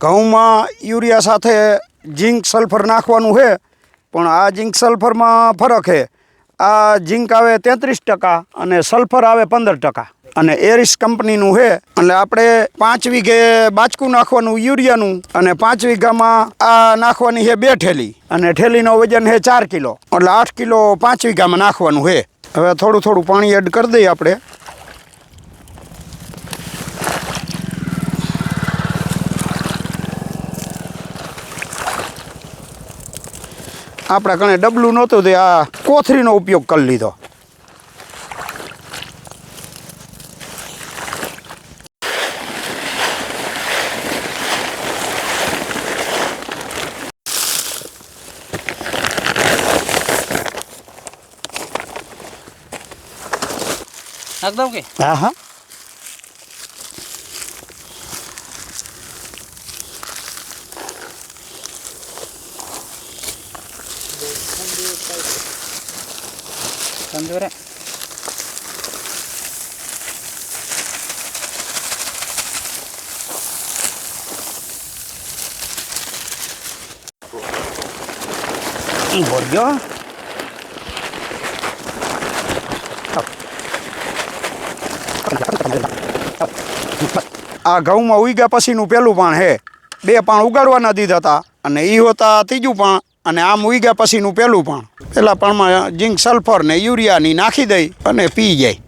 ઘઉંમાં urea સાથે ઝીંક sulphur નાખવાનું છે, પણ આ ઝીંક સલ્ફરમાં ફરક છે. આ ઝીંક આવે તેત્રીસ ટકા અને સલ્ફર આવે પંદર ટકા. અને એરિસ કંપનીનું છે, એટલે આપણે પાંચ વીઘે બાચકું નાખવાનું યુરિયાનું અને પાંચ વીઘામાં આ નાખવાની છે બે ઠેલી. અને ઠેલીનો વજન છે ચાર કિલો. એટલે આઠ કિલો પાંચ વીઘામાં નાખવાનું છે. હવે થોડું થોડું પાણી એડ કરી દઈએ આપણે. આપણા કણે ડબલું નહોતું તે આ કોથરીનો ઉપયોગ કરી લીધો. નાખ દઉં કે? હા હા. તંદુરે બોલ્યો આ ઘઉંમાં ઉગ્યા પછીનું પેલું પાણ હે બે પાણ ઉગાડવાના દીધા હતા અને એ હોતા ત્રીજું પાણ અને આમ ઉગ્યા પછીનું પેલું પણ. પેલા પણમાં જિંક સલ્ફર ને યુરિયાની નાખી દઈ અને પી જાય.